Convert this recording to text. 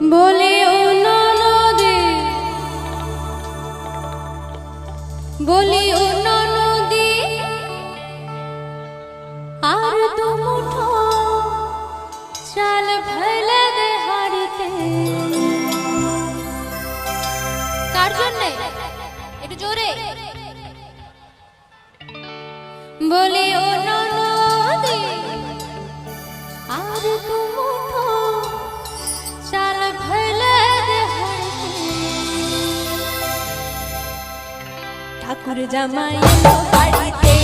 বলি ও ননদে। বলি ও আর দু মুঠো চাল ফেলে দে হাড়িতে। কার জন্যে? একটু জোরে। বলি ও ননদে, আর দু ঠাকুর জামাই। বাড়িতে